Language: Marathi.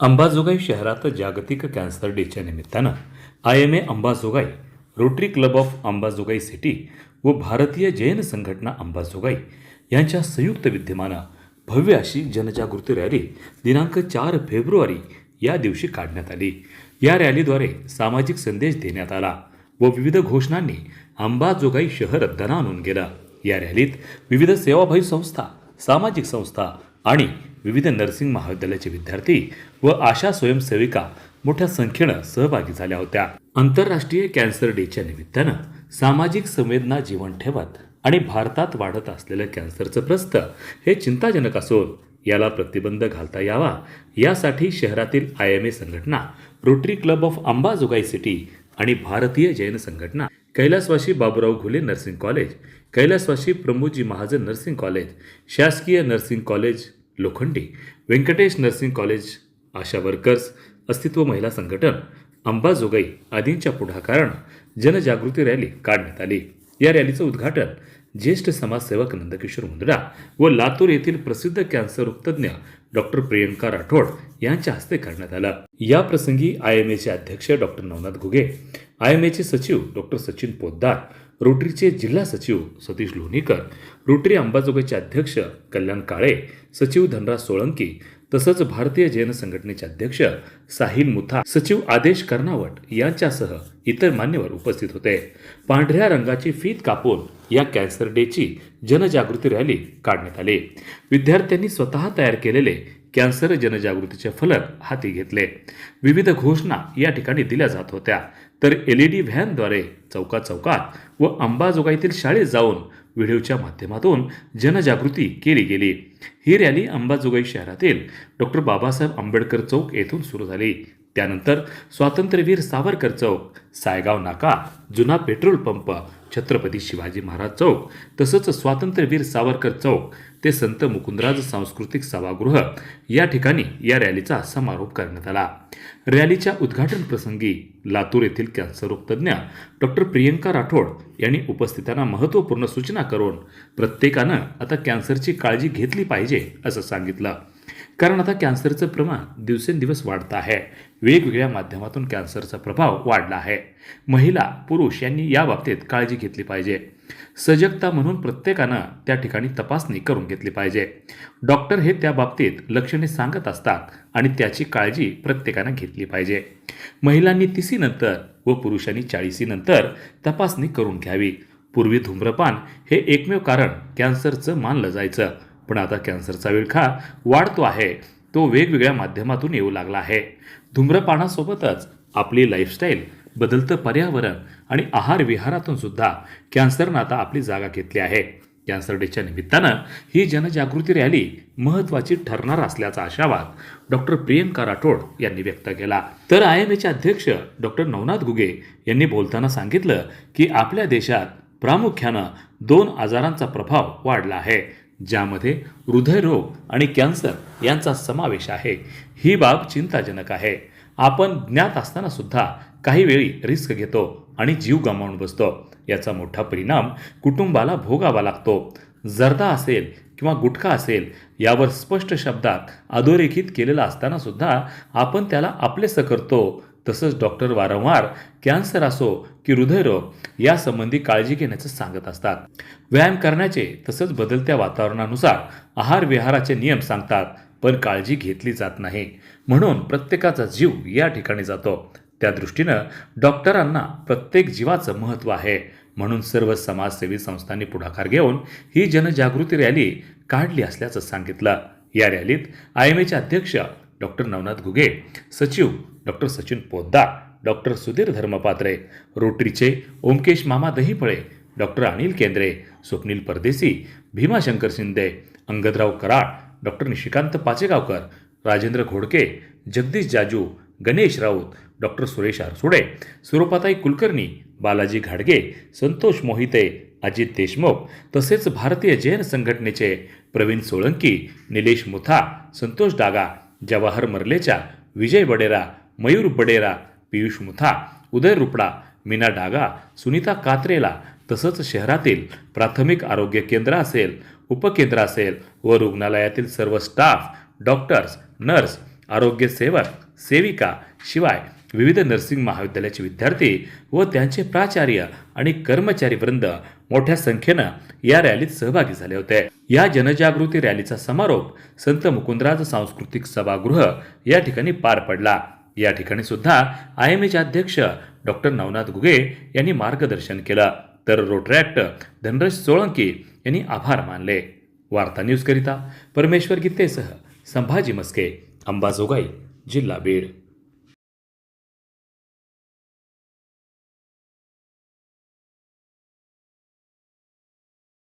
अंबाजोगाई शहरात जागतिक कॅन्सर डेच्या निमित्तानं I M A Ambajogai rotary club of Ambajogai city व भारतीय जैन संघटना अंबाजोगाई यांच्या संयुक्त विद्यमानं भव्य अशी जनजागृती रॅली दिनांक चार फेब्रुवारी या दिवशी काढण्यात आली. या रॅलीद्वारे सामाजिक संदेश देण्यात आला व विविध घोषणांनी अंबाजोगाई शहर दणाणून गेलं. या रॅलीत विविध सेवाभावी संस्था सामाजिक संस्था आणि विविध नर्सिंग महाविद्यालयाचे विद्यार्थी व आशा स्वयंसेविका मोठ्या संख्येनं सहभागी झाल्या होत्या. आंतरराष्ट्रीय कॅन्सर डेच्या निमित्तानं सामाजिक संवेदना जीवन ठेवत आणि भारतात वाढत असलेलं कॅन्सरचं प्रस्त हे चिंताजनक असून याला प्रतिबंध घालता यावा यासाठी शहरातील आय एम ए संघटना rotary club of Ambajogai city आणि भारतीय जैन संघटना कैलासवाशी बाबुराव घुले नर्सिंग कॉलेज कैलासवाशी प्रमोदजी महाजन नर्सिंग कॉलेज शासकीय nursing college Lokhandi Venkatesh nursing college ASHA workers Astitva Mahila Sanghatan Ambajogai आदींच्या पुढाकारानं जनजागृती रॅली काढण्यात आली. या रॅलीचं उद्घाटन ज्येष्ठ समाजसेवक नंदकिशोर मुंदडा व लातूर येथील प्रसिद्ध कॅन्सर तज्ज्ञ डॉक्टर प्रियंका राठोड यांच्या हस्ते करण्यात आलं. या प्रसंगी आय एम एचे अध्यक्ष doctor Navnath Ghuge I M एचे सचिव डॉक्टर सचिन पोद्दार रोटरीचे जिल्हा सचिव सतीश लोणीकर रोटरी अंबाजोगाईचे अध्यक्ष कल्याण काळे सचिव धनराज सोळंकी तसंच भारतीय जैन संघटनेचे अध्यक्ष साहिल मुथा सचिव आदेश कर्नावट यांच्यासह इतर मान्यवर उपस्थित होते. पांढऱ्या रंगाची फीत कापून या कॅन्सर डेची जनजागृती रॅली काढण्यात आली. विद्यार्थ्यांनी स्वतः तयार केलेले कॅन्सर जनजागृतीचे फलक हाती घेतले. विविध घोषणा या ठिकाणी दिल्या जात होत्या. तर एल ई डी व्हॅनद्वारे चौका चौकात व अंबाजोगाईतील शाळेत जाऊन व्हिडिओच्या माध्यमातून जनजागृती केली गेली. ही रॅली अंबाजोगाई शहरातील डॉक्टर बाबासाहेब आंबेडकर चौक येथून सुरू झाली. त्यानंतर स्वातंत्र्यवीर सावरकर चौक सायगाव नाका जुना पेट्रोल पंप छत्रपती शिवाजी महाराज चौक तसंच स्वातंत्र्यवीर सावरकर चौक ते संत मुकुंदराज सांस्कृतिक सभागृह या ठिकाणी या रॅलीचा समारोप करण्यात आला. रॅलीच्या उद्घाटन प्रसंगी लातूर येथील कॅन्सर तज्ज्ञ डॉक्टर प्रियंका राठोड यांनी उपस्थितांना महत्त्वपूर्ण सूचना करून प्रत्येकानं आता कॅन्सरची काळजी घेतली पाहिजे असं सांगितलं. कारण आता कॅन्सरचं प्रमाण दिवसेंदिवस वाढतं आहे. वेगवेगळ्या माध्यमातून कॅन्सरचा प्रभाव वाढला आहे. महिला पुरुष यांनी या बाबतीत काळजी घेतली पाहिजे. सजगता म्हणून प्रत्येकानं त्या ठिकाणी तपासणी करून घेतली पाहिजे. डॉक्टर हे त्या बाबतीत लक्षणे सांगत असतात आणि त्याची काळजी प्रत्येकानं घेतली पाहिजे. महिलांनी तिसीनंतर व पुरुषांनी चाळीसीनंतर तपासणी करून घ्यावी. पूर्वी धूम्रपान हे एकमेव कारण कॅन्सरचं मानलं जायचं. पण आता कॅन्सरचा विळखा वाढतो आहे. तो वेगवेगळ्या माध्यमातून येऊ लागला आहे. धूम्रपानासोबतच आपली लाईफस्टाईल बदलतं पर्यावरण आणि आहार विहारातून सुद्धा कॅन्सरनं आता आपली जागा घेतली आहे. कॅन्सर डेच्या निमित्तानं ही जनजागृती रॅली महत्त्वाची ठरणार असल्याचा आशावाद डॉक्टर प्रियंका राठोड यांनी व्यक्त केला. तर आय एम एचे अध्यक्ष डॉक्टर नवनाथ गुगे यांनी बोलताना सांगितलं की आपल्या देशात प्रामुख्यानं दोन आजारांचा प्रभाव वाढला आहे. ज्यामध्ये हृदयरोग आणि कॅन्सर यांचा समावेश आहे. ही बाब चिंताजनक आहे. आपण ज्ञात असताना सुद्धा काही वेळी रिस्क घेतो आणि जीव गमावून बसतो. याचा मोठा परिणाम कुटुंबाला भोगावा लागतो. जर्दा असेल किंवा गुटखा असेल यावर स्पष्ट शब्दात अधोरेखित केलेला असताना सुद्धा आपण त्याला आपलेसं करतो तसंच डॉक्टर वारंवार कॅन्सर असो की हृदयरोग यासंबंधी काळजी घेण्याचं सांगत असतात. व्यायाम करण्याचे तसंच बदलत्या वातावरणानुसार आहार विहाराचे नियम सांगतात पण काळजी घेतली जात नाही. म्हणून प्रत्येकाचा जीव या ठिकाणी जातो. त्या दृष्टीनं डॉक्टरांना प्रत्येक जीवाचं महत्त्व आहे. म्हणून सर्व समाजसेवी संस्थांनी पुढाकार घेऊन ही जनजागृती रॅली काढली असल्याचं सांगितलं. या रॅलीत आय एम एचे अध्यक्ष डॉक्टर नवनाथ घुगे सचिव डॉक्टर सचिन पोद्दार डॉक्टर सुधीर धर्मपात्रे रोटरीचे ओमकेश मामा Dahiphale doctor Anil Kendre Swapnil Pardesi Bhimashankar Shinde Angadrao Karad doctor Nishikant Pachegaonkar Rajendra Ghodke Jagdish Jaju Ganesh Raut doctor Suresh Arsude Swarupatai Kulkarni Balaji घाडगे संतोष मोहिते अजित देशमुख तसेच भारतीय जैन संघटनेचे प्रवीण सोळंकी निलेश मुथा संतोष डागा जवाहर मर्लेच्या विजय बडेरा मयूर बडेरा पियुष मुथा उदय रुपडा मीना डागा सुनीता कात्रेला तसंच शहरातील प्राथमिक आरोग्य केंद्र असेल उपकेंद्र असेल व रुग्णालयातील सर्व स्टाफ डॉक्टर्स नर्स आरोग्य सेवक सेविका शिवाय विविध नर्सिंग महाविद्यालयाचे विद्यार्थी व त्यांचे प्राचार्य आणि कर्मचारी वृंद मोठ्या संख्येनं या रॅलीत सहभागी झाले होते. या जनजागृती रॅलीचा समारोप संत मुकुंदराज सांस्कृतिक सभागृह या ठिकाणी पार पडला. या ठिकाणी सुद्धा आय एम एचे अध्यक्ष डॉक्टर नवनाथ गुगे यांनी मार्गदर्शन केलं. तर रोटरॅक्ट धनराज सोळंकी यांनी आभार मानले. वार्ता न्यूजकरिता परमेश्वर गीतेसह संभाजी मस्के अंबाजोगाई जिल्हा बीड.